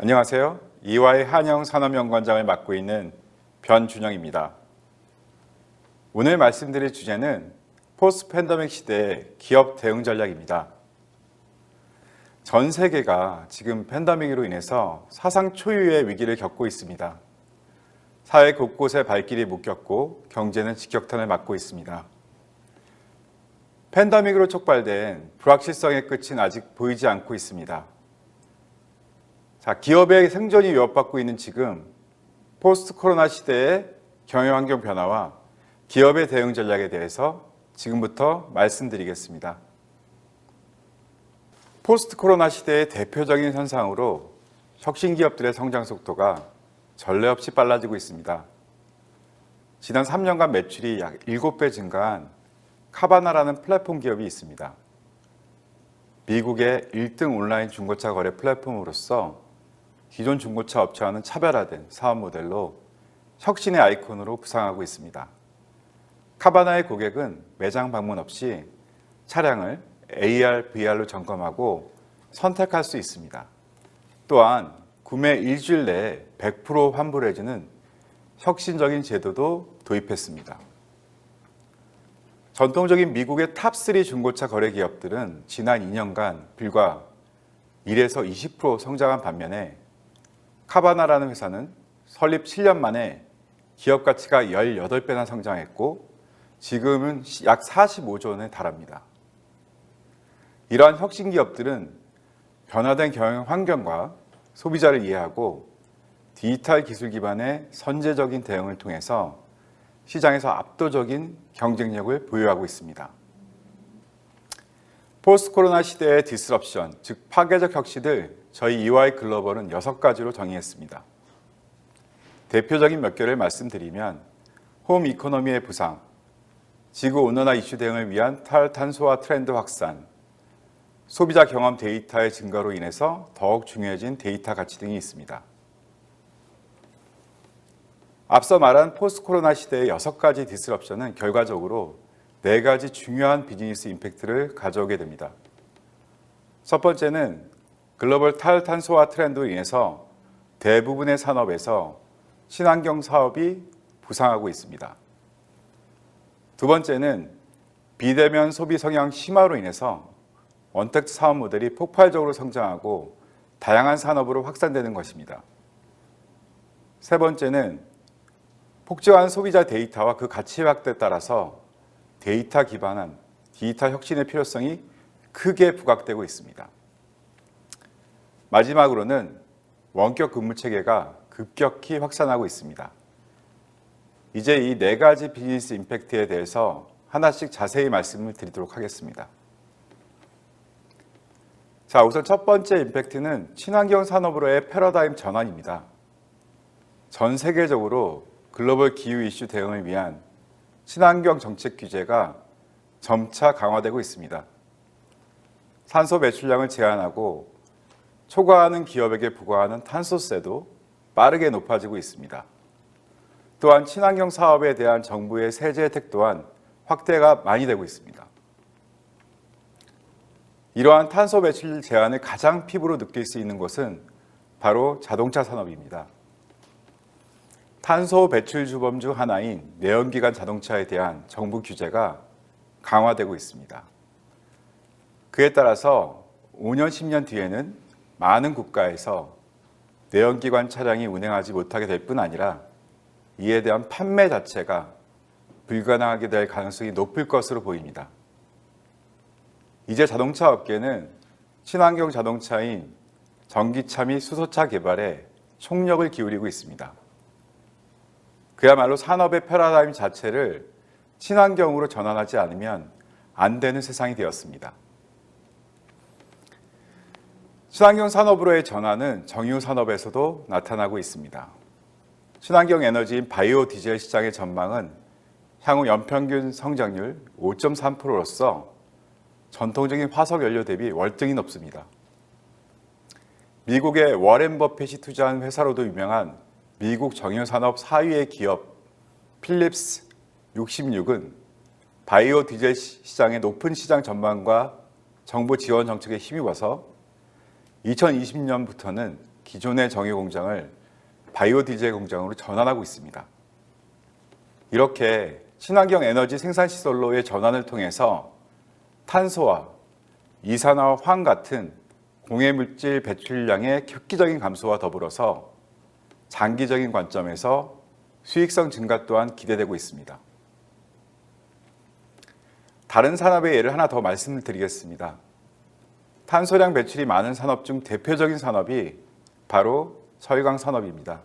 안녕하세요. 이화의 한영 산업연구원장을 맡고 있는 변준영입니다. 오늘 말씀드릴 주제는 포스트 팬데믹 시대의 기업 대응 전략입니다. 전 세계가 지금 팬데믹으로 인해서 사상 초유의 위기를 겪고 있습니다. 사회 곳곳에 발길이 묶였고 경제는 직격탄을 맞고 있습니다. 팬데믹으로 촉발된 불확실성의 끝은 아직 보이지 않고 있습니다. 자, 기업의 생존이 위협받고 있는 지금 포스트 코로나 시대의 경영 환경 변화와 기업의 대응 전략에 대해서 지금부터 말씀드리겠습니다. 포스트 코로나 시대의 대표적인 현상으로 혁신 기업들의 성장 속도가 전례 없이 빨라지고 있습니다. 지난 3년간 매출이 약 7배 증가한 카바나라는 플랫폼 기업이 있습니다. 미국의 1등 온라인 중고차 거래 플랫폼으로서 기존 중고차 업체와는 차별화된 사업 모델로 혁신의 아이콘으로 부상하고 있습니다. 카바나의 고객은 매장 방문 없이 차량을 AR, VR로 점검하고 선택할 수 있습니다. 또한 구매 일주일 내에 100% 환불해주는 혁신적인 제도도 도입했습니다. 전통적인 미국의 탑3 중고차 거래 기업들은 지난 2년간 불과 1에서 20% 성장한 반면에 카바나라는 회사는 설립 7년 만에 기업 가치가 18배나 성장했고 지금은 약 45조 원에 달합니다. 이러한 혁신 기업들은 변화된 경영 환경과 소비자를 이해하고 디지털 기술 기반의 선제적인 대응을 통해서 시장에서 압도적인 경쟁력을 보유하고 있습니다. 포스트 코로나 시대의 디스럽션, 즉 파괴적 혁신을 저희 EY 글로벌은 여섯 가지로 정의했습니다. 대표적인 몇 개를 말씀드리면 홈 이코노미의 부상, 지구 온난화 이슈 대응을 위한 탈탄소화 트렌드 확산, 소비자 경험 데이터의 증가로 인해서 더욱 중요해진 데이터 가치 등이 있습니다. 앞서 말한 포스트 코로나 시대의 여섯 가지 디스럽션은 결과적으로 네 가지 중요한 비즈니스 임팩트를 가져오게 됩니다. 첫 번째는 글로벌 탈탄소화 트렌드로 인해서 대부분의 산업에서 친환경 사업이 부상하고 있습니다. 두 번째는 비대면 소비 성향 심화로 인해서 원택트 사업 모델이 폭발적으로 성장하고 다양한 산업으로 확산되는 것입니다. 세 번째는 폭증한 소비자 데이터와 그 가치 확대에 따라서 데이터 기반한 디지털 혁신의 필요성이 크게 부각되고 있습니다. 마지막으로는 원격 근무 체계가 급격히 확산하고 있습니다. 이제 이 네 가지 비즈니스 임팩트에 대해서 하나씩 자세히 말씀을 드리도록 하겠습니다. 자, 우선 첫 번째 임팩트는 친환경 산업으로의 패러다임 전환입니다. 전 세계적으로 글로벌 기후 이슈 대응을 위한 친환경 정책 규제가 점차 강화되고 있습니다. 산소 배출량을 제한하고 초과하는 기업에게 부과하는 탄소세도 빠르게 높아지고 있습니다. 또한 친환경 사업에 대한 정부의 세제 혜택 또한 확대가 많이 되고 있습니다. 이러한 탄소 배출 제한을 가장 피부로 느낄 수 있는 것은 바로 자동차 산업입니다. 탄소 배출 주범 중 하나인 내연기관 자동차에 대한 정부 규제가 강화되고 있습니다. 그에 따라서 5년, 10년 뒤에는 많은 국가에서 내연기관 차량이 운행하지 못하게 될 뿐 아니라 이에 대한 판매 자체가 불가능하게 될 가능성이 높을 것으로 보입니다. 이제 자동차 업계는 친환경 자동차인 전기차 및 수소차 개발에 총력을 기울이고 있습니다. 그야말로 산업의 패러다임 자체를 친환경으로 전환하지 않으면 안 되는 세상이 되었습니다. 친환경 산업으로의 전환은 정유 산업에서도 나타나고 있습니다. 친환경 에너지인 바이오 디젤 시장의 전망은 향후 연평균 성장률 5.3%로서 전통적인 화석 연료 대비 월등히 높습니다. 미국의 워렌 버핏이 투자한 회사로도 유명한 미국 정유산업 4위의 기업 필립스 66은 바이오 디젤 시장의 높은 시장 전망과 정부 지원 정책에 힘입어서 2020년부터는 기존의 정유 공장을 바이오 디젤 공장으로 전환하고 있습니다. 이렇게 친환경 에너지 생산 시설로의 전환을 통해서 탄소와 이산화와 황 같은 공해 물질 배출량의 획기적인 감소와 더불어서 장기적인 관점에서 수익성 증가 또한 기대되고 있습니다. 다른 산업의 예를 하나 더 말씀을 드리겠습니다. 탄소량 배출이 많은 산업 중 대표적인 산업이 바로 철강 산업입니다.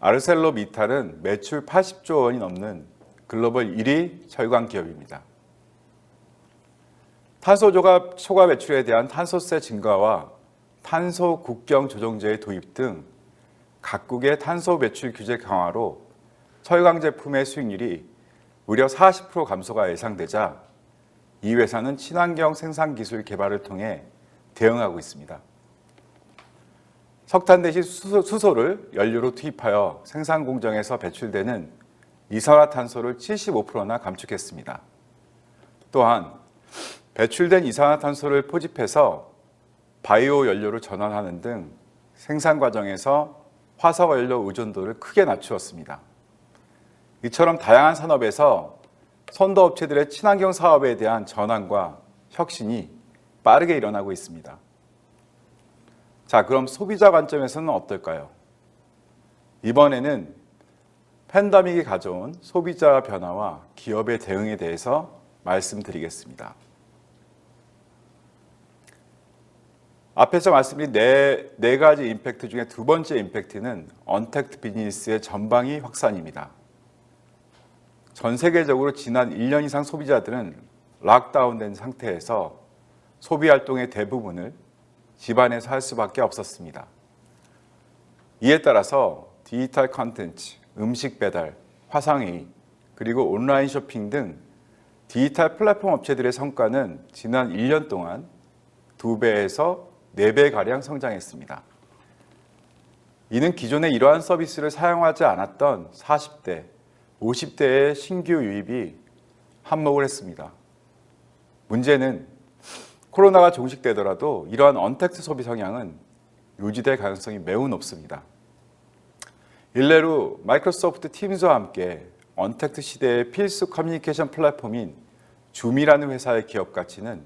아르셀로미탈은 매출 80조 원이 넘는 글로벌 1위 철강 기업입니다. 탄소 조갑 초과 배출에 대한 탄소세 증가와 탄소 국경 조정제의 도입 등 각국의 탄소 배출 규제 강화로 철강 제품의 수익률이 무려 40% 감소가 예상되자 이 회사는 친환경 생산 기술 개발을 통해 대응하고 있습니다. 석탄 대신 수소, 를 연료로 투입하여 생산 공정에서 배출되는 이산화탄소를 75%나 감축했습니다. 또한 배출된 이산화탄소를 포집해서 바이오 연료로 전환하는 등 생산 과정에서 화석 연료 의존도를 크게 낮추었습니다. 이처럼 다양한 산업에서 선도 업체들의 친환경 사업에 대한 전환과 혁신이 빠르게 일어나고 있습니다. 자, 그럼 소비자 관점에서는 어떨까요? 이번에는 팬데믹이 가져온 소비자 변화와 기업의 대응에 대해서 말씀드리겠습니다. 앞에서 말씀드린 네, 네 가지 임팩트 중에 두 번째 임팩트는 언택트 비즈니스의 전방위 확산입니다. 전 세계적으로 지난 1년 이상 소비자들은 락다운된 상태에서 소비 활동의 대부분을 집안에서 할 수밖에 없었습니다. 이에 따라서 디지털 컨텐츠, 음식 배달, 화상회의, 그리고 온라인 쇼핑 등 디지털 플랫폼 업체들의 성과는 지난 1년 동안 2배에서 4배가량 성장했습니다. 이는 기존에 이러한 서비스를 사용하지 않았던 40대, 50대의 신규 유입이 한몫을 했습니다. 문제는 코로나가 종식되더라도 이러한 언택트 소비 성향은 유지될 가능성이 매우 높습니다. 일례로 마이크로소프트 팀즈와 함께 언택트 시대의 필수 커뮤니케이션 플랫폼인 줌이라는 회사의 기업 가치는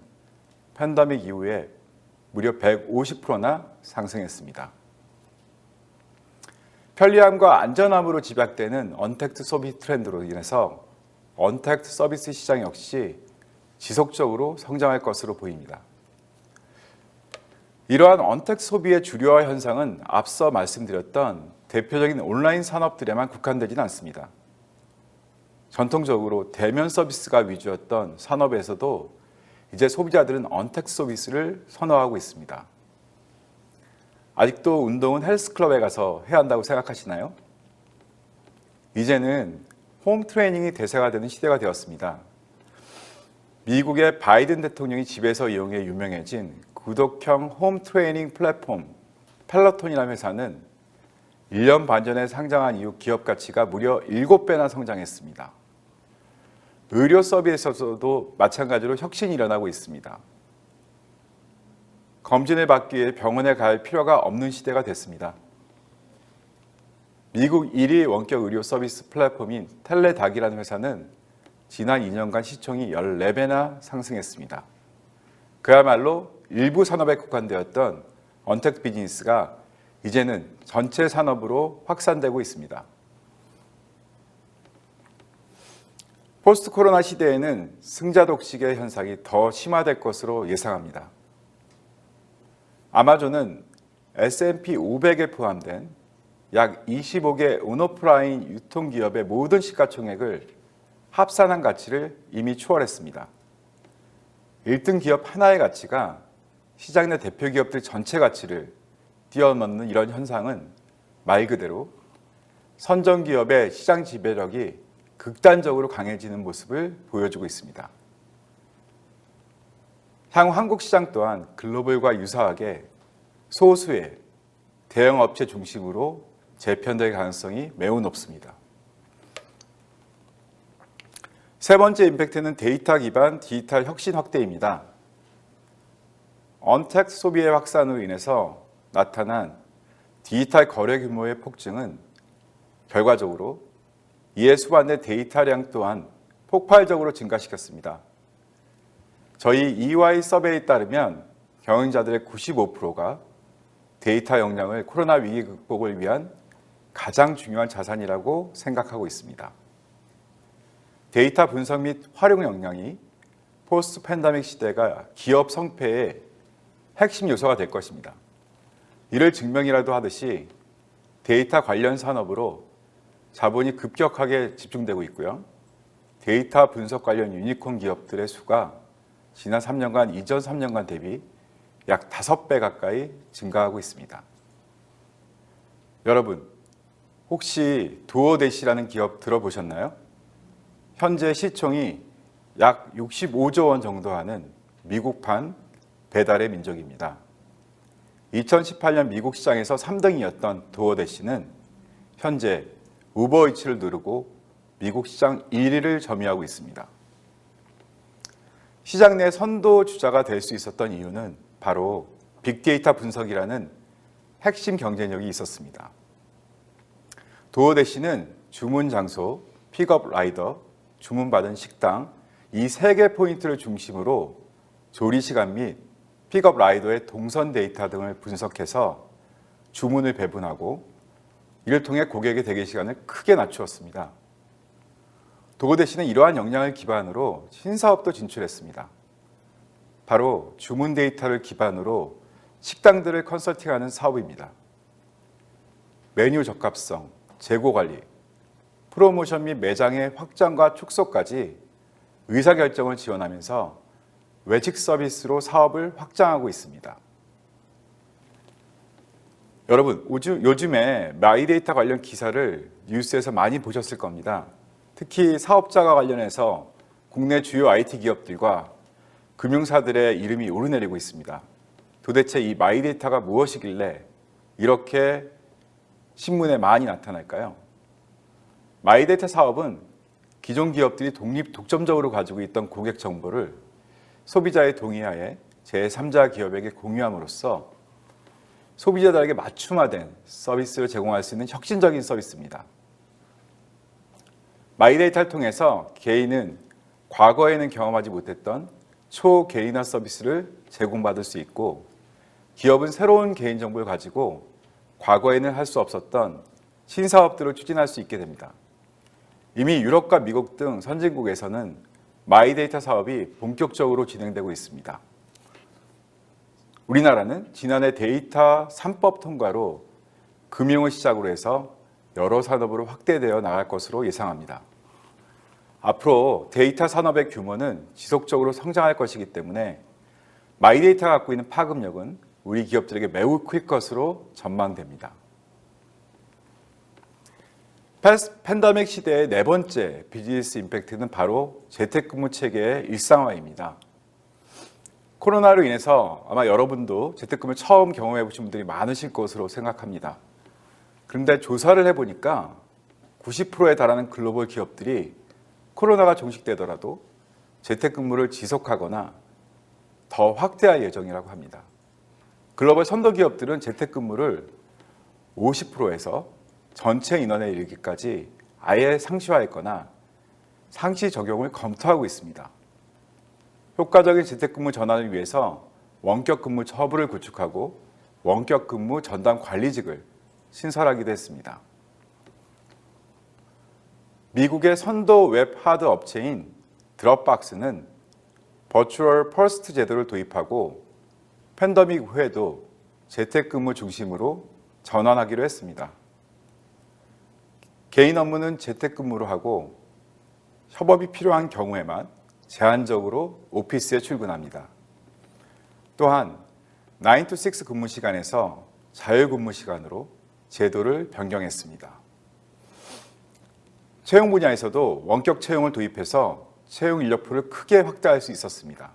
팬데믹 이후에 무려 150%나 상승했습니다. 편리함과 안전함으로 집약되는 언택트 소비 트렌드로 인해서 언택트 서비스 시장 역시 지속적으로 성장할 것으로 보입니다. 이러한 언택트 소비의 주류화 현상은 앞서 말씀드렸던 대표적인 온라인 산업들에만 국한되지는 않습니다. 전통적으로 대면 서비스가 위주였던 산업에서도 이제 소비자들은 언택트 서비스를 선호하고 있습니다. 아직도 운동은 헬스클럽에 가서 해야 한다고 생각하시나요? 이제는 홈 트레이닝이 대세가 되는 시대가 되었습니다. 미국의 바이든 대통령이 집에서 이용해 유명해진 구독형 홈 트레이닝 플랫폼 펠러톤이라는 회사는 1년 반 전에 상장한 이후 기업 가치가 무려 7배나 성장했습니다. 의료 서비스에서도 마찬가지로 혁신이 일어나고 있습니다. 검진을 받기 위해 병원에 갈 필요가 없는 시대가 됐습니다. 미국 1위 원격 의료 서비스 플랫폼인 텔레닥이라는 회사는 지난 2년간 시총이 14배나 상승했습니다. 그야말로 일부 산업에 국한되었던 언택트 비즈니스가 이제는 전체 산업으로 확산되고 있습니다. 포스트 코로나 시대에는 승자 독식의 현상이 더 심화될 것으로 예상합니다. 아마존은 S&P 500에 포함된 약 25개 온오프라인 유통기업의 모든 시가총액을 합산한 가치를 이미 초월했습니다. 1등 기업 하나의 가치가 시장 내 대표 기업들 전체 가치를 뛰어넘는 이런 현상은 말 그대로 선전 기업의 시장 지배력이 극단적으로 강해지는 모습을 보여주고 있습니다. 향후 한국 시장 또한 글로벌과 유사하게 소수의 대형 업체 중심으로 재편될 가능성이 매우 높습니다. 세 번째 임팩트는 데이터 기반 디지털 혁신 확대입니다. 언택트 소비의 확산으로 인해서 나타난 디지털 거래 규모의 폭증은 결과적으로 이에 수반된 데이터량 또한 폭발적으로 증가시켰습니다. 저희 EY 서베이에 따르면 경영자들의 95%가 데이터 역량을 코로나 위기 극복을 위한 가장 중요한 자산이라고 생각하고 있습니다. 데이터 분석 및 활용 역량이 포스트 팬데믹 시대가 기업 성패의 핵심 요소가 될 것입니다. 이를 증명이라도 하듯이 데이터 관련 산업으로 자본이 급격하게 집중되고 있고요. 데이터 분석 관련 유니콘 기업들의 수가 지난 3년간 이전 3년간 대비 약 5배 가까이 증가하고 있습니다. 여러분, 혹시 두어대시라는 기업 들어보셨나요? 현재 시총이 약 65조 원 정도 하는 미국판 배달의 민족입니다. 2018년 미국 시장에서 3등이었던 도어대시는 현재 우버이츠를 누르고 미국 시장 1위를 점유하고 있습니다. 시장 내 선도 주자가 될 수 있었던 이유는 바로 빅데이터 분석이라는 핵심 경쟁력이 있었습니다. 도어대시는 주문 장소, 픽업 라이더, 주문받은 식당 이 세 개 포인트를 중심으로 조리 시간 및 픽업 라이더의 동선 데이터 등을 분석해서 주문을 배분하고 이를 통해 고객의 대기 시간을 크게 낮추었습니다. 도어대시는 이러한 역량을 기반으로 신사업도 진출했습니다. 바로 주문 데이터를 기반으로 식당들을 컨설팅하는 사업입니다. 메뉴 적합성, 재고 관리, 프로모션 및 매장의 확장과 축소까지 의사결정을 지원하면서 외식 서비스로 사업을 확장하고 있습니다. 여러분, 요즘에 마이데이터 관련 기사를 뉴스에서 많이 보셨을 겁니다. 특히 사업자가 관련해서 국내 주요 IT 기업들과 금융사들의 이름이 오르내리고 있습니다. 도대체 이 마이데이터가 무엇이길래 이렇게 신문에 많이 나타날까요? 마이데이터 사업은 기존 기업들이 독립 독점적으로 가지고 있던 고객 정보를 소비자의 동의하에 제3자 기업에게 공유함으로써 소비자들에게 맞춤화된 서비스를 제공할 수 있는 혁신적인 서비스입니다. 마이데이터를 통해서 개인은 과거에는 경험하지 못했던 초개인화 서비스를 제공받을 수 있고 기업은 새로운 개인정보를 가지고 과거에는 할 수 없었던 신사업들을 추진할 수 있게 됩니다. 이미 유럽과 미국 등 선진국에서는 마이데이터 사업이 본격적으로 진행되고 있습니다. 우리나라는 지난해 데이터 3법 통과로 금융을 시작으로 해서 여러 산업으로 확대되어 나갈 것으로 예상합니다. 앞으로 데이터 산업의 규모는 지속적으로 성장할 것이기 때문에 마이데이터가 갖고 있는 파급력은 우리 기업들에게 매우 클 것으로 전망됩니다. 팬데믹 시대의 네 번째 비즈니스 임팩트는 바로 재택근무 체계의 일상화입니다. 코로나로 인해서 아마 여러분도 재택근무 처음 경험해 보신 분들이 많으실 것으로 생각합니다. 그런데 조사를 해보니까 90%에 달하는 글로벌 기업들이 코로나가 종식되더라도 재택근무를 지속하거나 더 확대할 예정이라고 합니다. 글로벌 선도 기업들은 재택근무를 50%에서 전체 인원에 이르기까지 아예 상시화했거나 상시 적용을 검토하고 있습니다. 효과적인 재택근무 전환을 위해서 원격 근무 처부를 구축하고 원격 근무 전담 관리직을 신설하기도 했습니다. 미국의 선도 웹 하드 업체인 드롭박스는 버추얼 퍼스트 제도를 도입하고 팬더믹 후에도 재택근무 중심으로 전환하기로 했습니다. 개인 업무는 재택근무로 하고 협업이 필요한 경우에만 제한적으로 오피스에 출근합니다. 또한 9 to 6 근무 시간에서 자유 근무 시간으로 제도를 변경했습니다. 채용 분야에서도 원격 채용을 도입해서 채용 인력풀을 크게 확대할 수 있었습니다.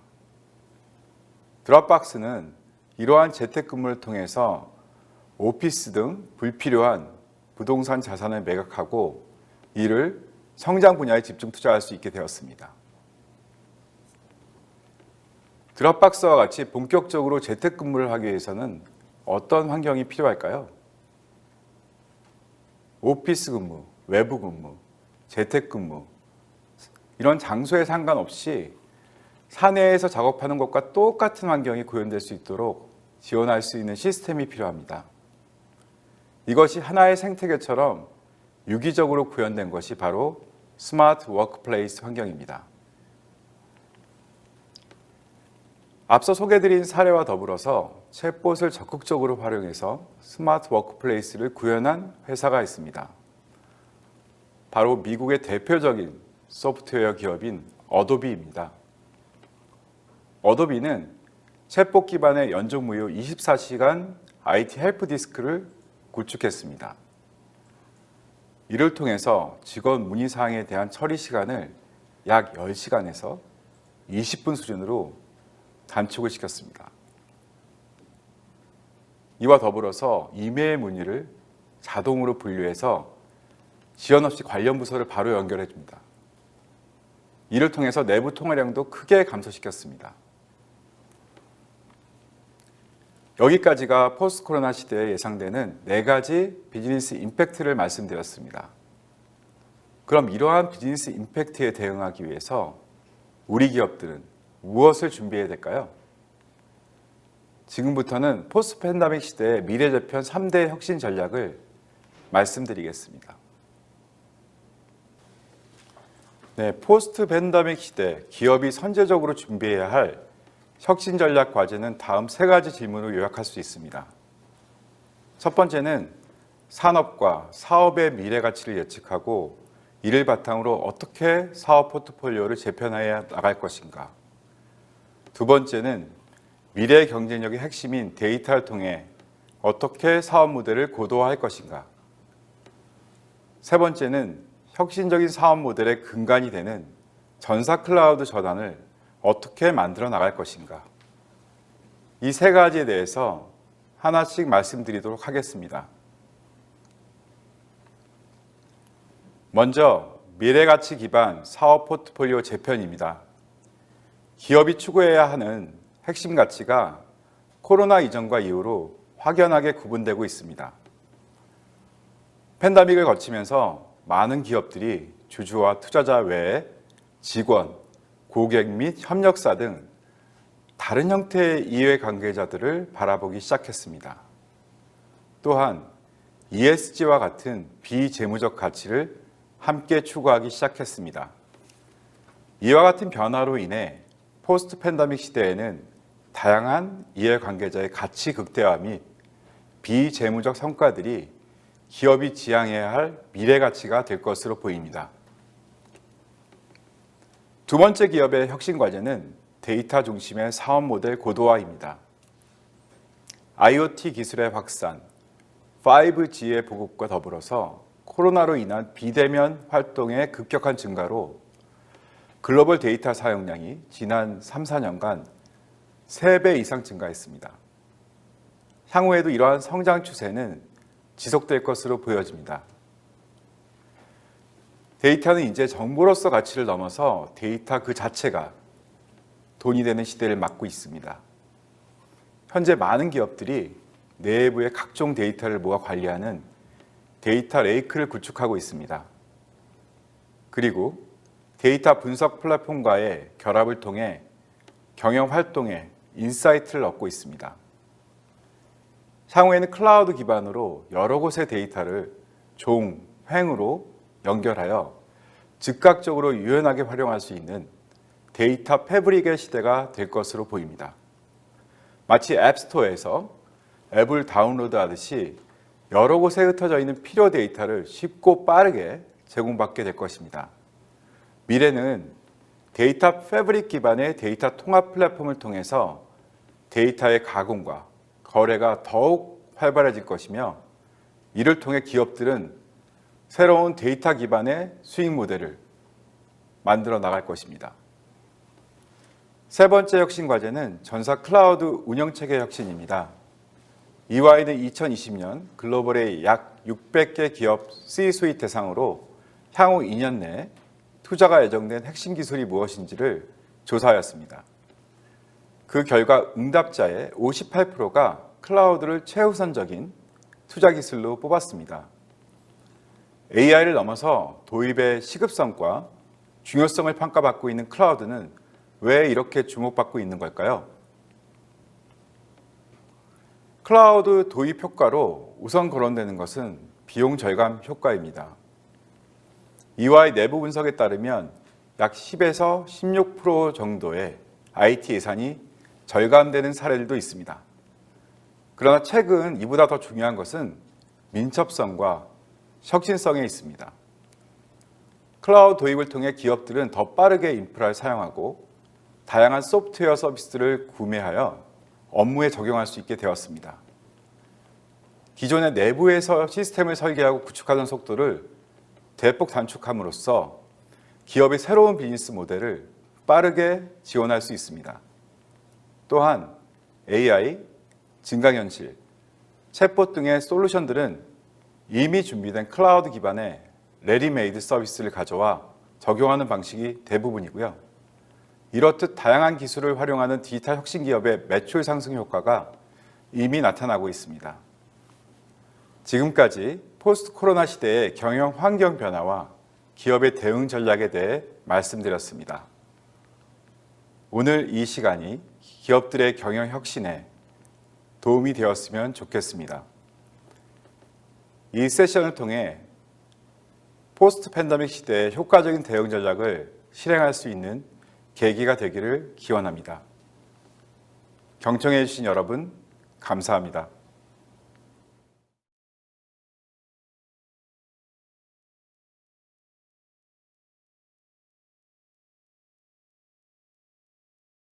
드롭박스는 이러한 재택근무를 통해서 오피스 등 불필요한 부동산 자산을 매각하고 이를 성장 분야에 집중 투자할 수 있게 되었습니다. 드롭박스와 같이 본격적으로 재택근무를 하기 위해서는 어떤 환경이 필요할까요? 오피스 근무, 외부 근무, 재택 근무, 이런 장소에 상관없이 사내에서 작업하는 것과 똑같은 환경이 구현될 수 있도록 지원할 수 있는 시스템이 필요합니다. 이것이 하나의 생태계처럼 유기적으로 구현된 것이 바로 스마트 워크플레이스 환경입니다. 앞서 소개드린 사례와 더불어서 챗봇을 적극적으로 활용해서 스마트 워크플레이스를 구현한 회사가 있습니다. 바로 미국의 대표적인 소프트웨어 기업인 어도비입니다. 어도비는 챗봇 기반의 연속 무휴 24시간 IT 헬프 디스크를 구축했습니다. 이를 통해서 직원 문의 사항에 대한 처리 시간을 약 10시간에서 20분 수준으로 단축을 시켰습니다. 이와 더불어서 이메일 문의를 자동으로 분류해서 지연 없이 관련 부서를 바로 연결해 줍니다. 이를 통해서 내부 통화량도 크게 감소시켰습니다. 여기까지가 포스트 코로나 시대에 예상되는 네 가지 비즈니스 임팩트를 말씀드렸습니다. 그럼 이러한 비즈니스 임팩트에 대응하기 위해서 우리 기업들은 무엇을 준비해야 될까요? 지금부터는 포스트 팬데믹 시대의 미래 재편 3대 혁신 전략을 말씀드리겠습니다. 네, 포스트 팬데믹 시대 기업이 선제적으로 준비해야 할 혁신 전략 과제는 다음 세 가지 질문으로 요약할 수 있습니다. 첫 번째는 산업과 사업의 미래 가치를 예측하고 이를 바탕으로 어떻게 사업 포트폴리오를 재편해 나갈 것인가. 두 번째는 미래 경쟁력의 핵심인 데이터를 통해 어떻게 사업 모델을 고도화할 것인가. 세 번째는 혁신적인 사업 모델의 근간이 되는 전사 클라우드 전환을 어떻게 만들어 나갈 것인가. 이 세 가지에 대해서 하나씩 말씀드리도록 하겠습니다. 먼저 미래 가치 기반 사업 포트폴리오 재편입니다. 기업이 추구해야 하는 핵심 가치가 코로나 이전과 이후로 확연하게 구분되고 있습니다. 팬데믹을 거치면서 많은 기업들이 주주와 투자자 외에 직원, 고객 및 협력사 등 다른 형태의 이해 관계자들을 바라보기 시작했습니다. 또한 ESG와 같은 비재무적 가치를 함께 추구하기 시작했습니다. 이와 같은 변화로 인해 포스트 팬데믹 시대에는 다양한 이해관계자의 가치 극대화 및 비재무적 성과들이 기업이 지향해야 할 미래 가치가 될 것으로 보입니다. 두 번째 기업의 혁신 과제는 데이터 중심의 사업 모델 고도화입니다. IoT 기술의 확산, 5G의 보급과 더불어서 코로나로 인한 비대면 활동의 급격한 증가로 글로벌 데이터 사용량이 지난 3, 4년간 3배 이상 증가했습니다. 향후에도 이러한 성장 추세는 지속될 것으로 보여집니다. 데이터는 이제 정보로서 가치를 넘어서 데이터 그 자체가 돈이 되는 시대를 맞고 있습니다. 현재 많은 기업들이 내부의 각종 데이터를 모아 관리하는 데이터 레이크를 구축하고 있습니다. 그리고 데이터 분석 플랫폼과의 결합을 통해 경영 활동에 인사이트를 얻고 있습니다. 향후에는 클라우드 기반으로 여러 곳의 데이터를 종, 횡으로 연결하여 즉각적으로 유연하게 활용할 수 있는 데이터 패브릭의 시대가 될 것으로 보입니다. 마치 앱스토어에서 앱을 다운로드 하듯이 여러 곳에 흩어져 있는 필요 데이터를 쉽고 빠르게 제공받게 될 것입니다. 미래는 데이터 패브릭 기반의 데이터 통합 플랫폼을 통해서 데이터의 가공과 거래가 더욱 활발해질 것이며 이를 통해 기업들은 새로운 데이터 기반의 수익 모델을 만들어 나갈 것입니다. 세 번째 혁신 과제는 전사 클라우드 운영 체계 혁신입니다. EY는 2020년 글로벌의 약 600개 기업 C-수익 대상으로 향후 2년 내 투자가 예정된 핵심 기술이 무엇인지를 조사하였습니다. 그 결과 응답자의 58%가 클라우드를 최우선적인 투자 기술로 뽑았습니다. AI를 넘어서 도입의 시급성과 중요성을 평가받고 있는 클라우드는 왜 이렇게 주목받고 있는 걸까요? 클라우드 도입 효과로 우선 거론되는 것은 비용 절감 효과입니다. 이와의 내부 분석에 따르면 약 10에서 16% 정도의 IT 예산이 절감되는 사례들도 있습니다. 그러나 최근 이보다 더 중요한 것은 민첩성과 혁신성에 있습니다. 클라우드 도입을 통해 기업들은 더 빠르게 인프라를 사용하고 다양한 소프트웨어 서비스를 구매하여 업무에 적용할 수 있게 되었습니다. 기존의 내부에서 시스템을 설계하고 구축하던 속도를 대폭 단축함으로써 기업의 새로운 비즈니스 모델을 빠르게 지원할 수 있습니다. 또한 AI, 증강현실, 챗봇 등의 솔루션들은 이미 준비된 클라우드 기반의 레디메이드 서비스를 가져와 적용하는 방식이 대부분이고요. 이렇듯 다양한 기술을 활용하는 디지털 혁신 기업의 매출 상승 효과가 이미 나타나고 있습니다. 지금까지 포스트 코로나 시대의 경영 환경 변화와 기업의 대응 전략에 대해 말씀드렸습니다. 오늘 이 시간이 기업들의 경영 혁신에 도움이 되었으면 좋겠습니다. 이 세션을 통해 포스트 팬데믹 시대의 효과적인 대응 전략을 실행할 수 있는 계기가 되기를 기원합니다. 경청해 주신 여러분 감사합니다.